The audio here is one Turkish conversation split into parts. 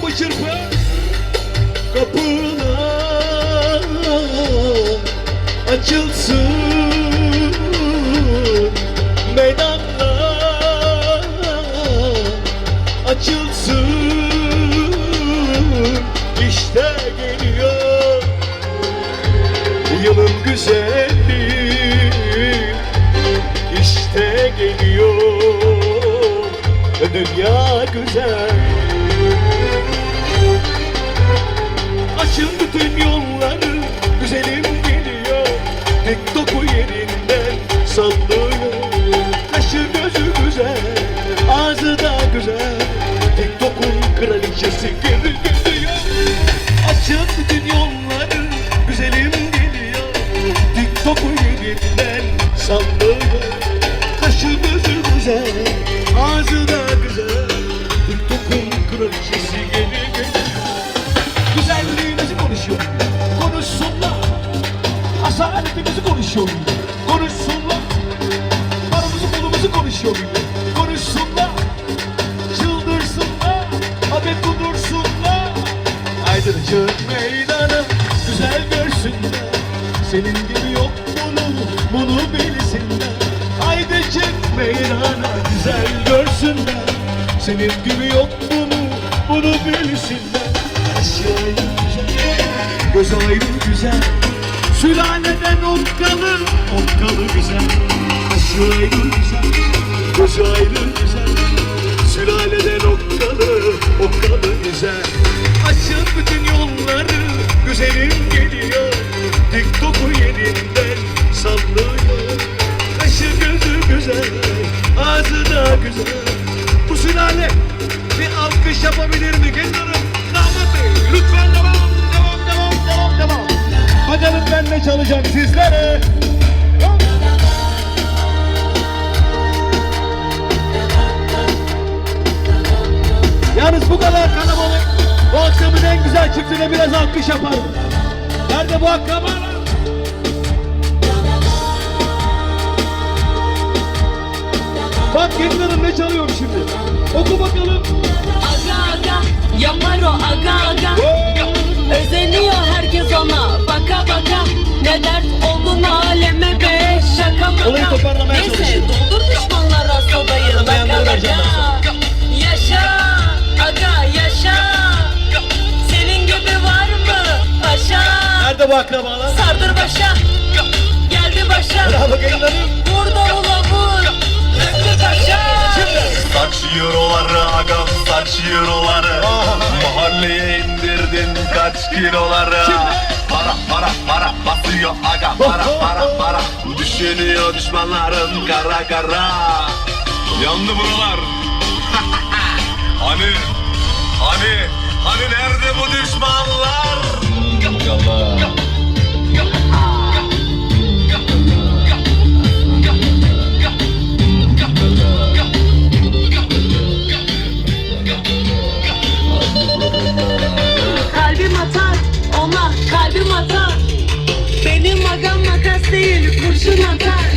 çırpı çırpı. Kapılar açılsın. Meydanlar açılsın. İşte geliyor yılın güzeli. İşte geliyor dünya güzel. Açın bütün yolları güzelim geliyor. TikTok'u yerinden sallıyor. Kaşı gözü güzel ağzı da güzel. TikTok'un kraliçesi geri geliyor Açın bütün yolları güzelim geliyor. TikTok'u yerinden sallıyor. Kaşı gözü güzel Konuşuyor. Konuşsunlar. Paramızı pulumuzu konuşuyor. Konuşsunlar. Çıldırsınlar. Abi kudursunlar. Aydın çık meydana. Güzel görsünler. Senin gibi yok bunu. Bunu bilsinler. Çık meydana. Güzel görsünler. Senin gibi yok bunu. Bunu bilsinler. Aşağı güzel, göz ayrı güzel Sülaleden okkalı, okkalı güzel. Aşağı güzel, göz ayrı güzel. Sülaleden okkalı, okkalı güzel. Açın bütün yolları, güzelim geliyor. TikTok'u yerinden sallıyor. Kaşı gözü güzel, ağzı da güzel. Bu sülale bir alkış yapabilir mi? Gelin Ne çalacağım sizlere. Yalnız bu kadar kalabalık Bu akşamın en güzel çiftine biraz alkış yaparım Nerede bu akrabalar? Bak gelin hanım ne çalıyorum şimdi? Oku bakalım. Aga aga yapar o aga aga Özeniyor herkes ona. Baka baka Ne dert oldun aleme be. Şaka maka. Olayı toparlamaya Neyse çalışıyorum. Agam saç euroları Mahalleye indirdin kaç kiloları? Para para para basıyor aga. Para para para. Düşünüyor düşmanların kara kara. Yandı buralar. Hani hani hani nerede atar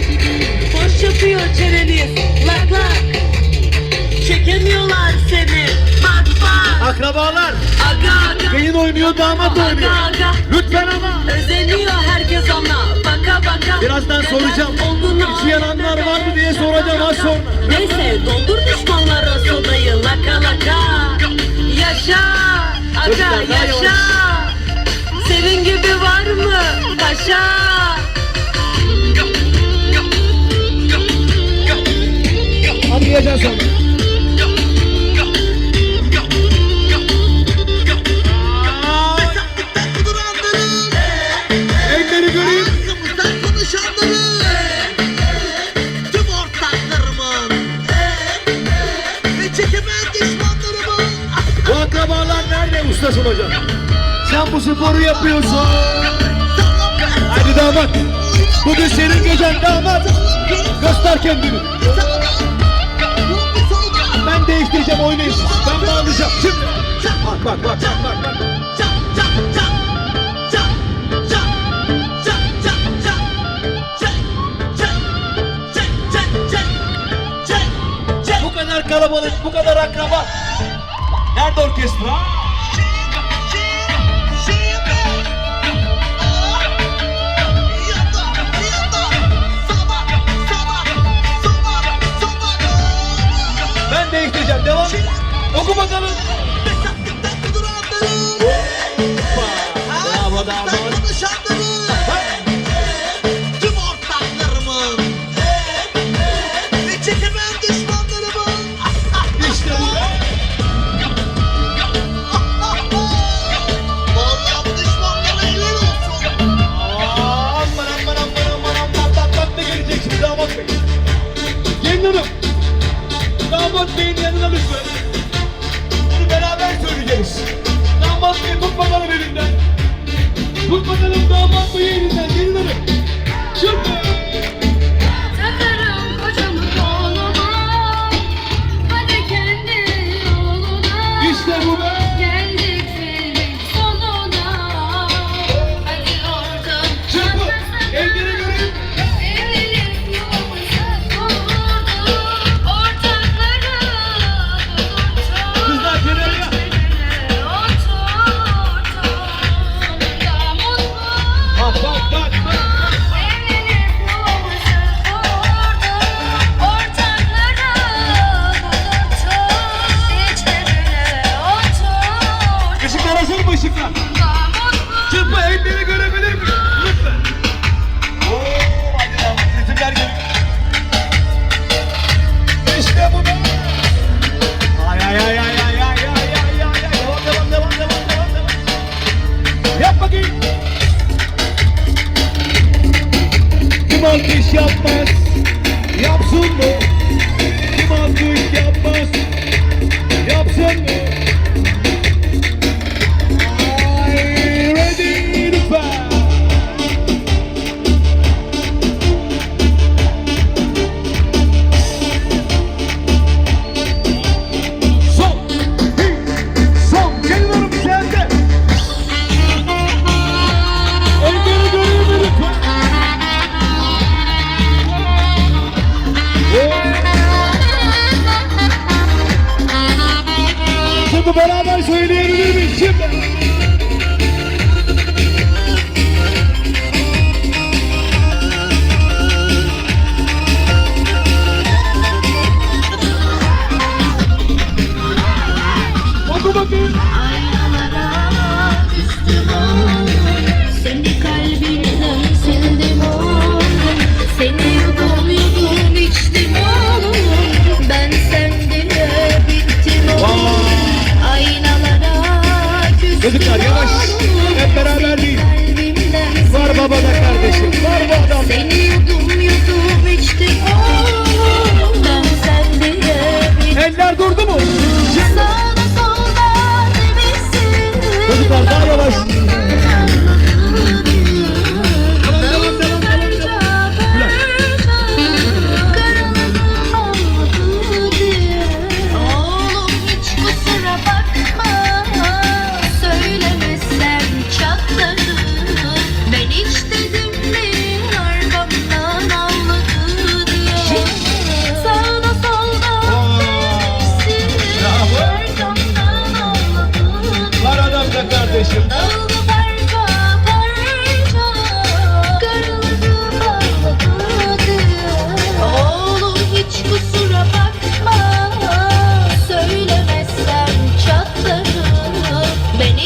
Boş yapıyor çeneniz. Lak lak. Çekemiyorlar seni. Bak bak. Akrabalar. Aga aga. Gelin oynuyor damat aga oynuyor. aga. Lütfen ama. Özeniyor herkes ona. Baka baka. Birazdan soracağım. İçi yananlar var mı diye soracağım az sonra. Neyse doldur düşmanlara sodayı. Laka laka. Yaşa. Aga yaşa. Senin gibi var mı? Paşa Anlayacağız sonra. Elleri göreyim. Çekemeyen düşmanlarımın Bu akrabalar nerede ustasın hocam? Sen bu sporu yapıyorsun. Hadi damat. Bugün senin gecen damat. Göster kendini. Ben değiştireceğim siz. Ben bağlayacağım. Şimdi. Bak bak bak bak. bak. Bu kadar kalabalık, bu kadar akraba. Nerede orkestra? Damat Bey'in yanına lütfen. Bunu beraber söyleyeceğiz. Damat Bey tut bakalım elinden. Tut bakalım damat Bey'i elinden. Gelin hanım. Çırpın. beraber söyleyebilir miyiz şimdi? Oku bakayım. Aynalara düştüm seni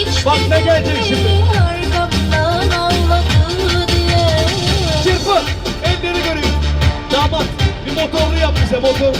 Hiç Bak ne gelecek şimdi. Arkamdan ağladı diye. Çırpın. Elleri görüyor. Damat bir motorlu yap bize motorlu.